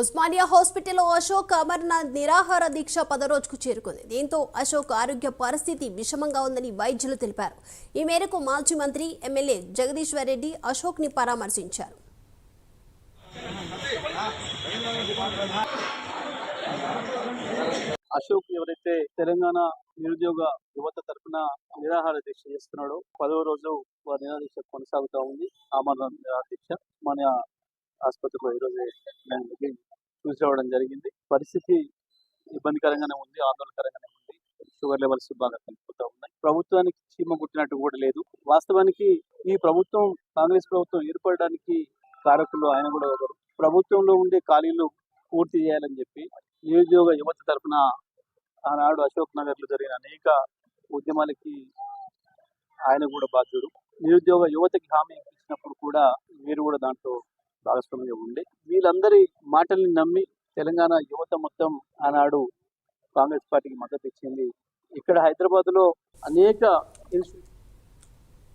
ఉస్మానియా హాస్పిటల్లో అశోక్ అమర్నాథ్ నిరాహార దీక్ష పదరోజుకు చేరుకుంది. దీంతో అశోక్ ఆరోగ్య పరిస్థితి విషమంగా ఉందని వైద్యులు తెలిపారు. ఈ మేరకు మాజీ మంత్రి ఎమ్మెల్యే జగదీశ్వర్ రెడ్డి అశోక్ని పరామర్శించారు. అశోక్ ఎవరైతే తెలంగాణ నిరుద్యోగ యువత తరఫున నిరాహార దీక్ష చేస్తున్నాడో పదవ రోజు వారి నిరాదీక్ష దీక్ష ఉంది. అమర్నాథ్ నిరాహార దీక్ష మన ఆసుపత్రిలో ఈరోజు నేను జరిగింది. పరిస్థితి ఇబ్బందికరంగానే ఉంది ఆందోళనకరంగానే ఉంది. షుగర్ లెవెల్స్ బాగా పెరిగిపోతూ ఉన్నాయి. ప్రభుత్వానికి చీమ కుట్టినట్టు కూడా లేదు. వాస్తవానికి ఈ ప్రభుత్వం కాంగ్రెస్ ప్రభుత్వం ఏర్పడడానికి కారకులు ఆయన కూడా ఒకరు ప్రభుత్వంలో ఉండే ఖాళీలు పూర్తి చేయాలని చెప్పి నిరుద్యోగ యువత తరఫున ఆనాడు అశోక్ నగర్లో జరిగిన అనేక ఉద్యమాలకి ఆయన కూడా బాధ్యుడు. నిరుద్యోగ యువతకి హామీ ఇచ్చినప్పుడు కూడా మీరు కూడా దాంట్లో భాగస్వామ్యం ఉండే. వీళ్ళందరి మాటల్ని నమ్మి తెలంగాణ యువత మొత్తం ఆనాడు కాంగ్రెస్ పార్టీకి మద్దతు ఇచ్చింది. ఇక్కడ హైదరాబాద్లో అనేక ఇన్స్టిట్యూట్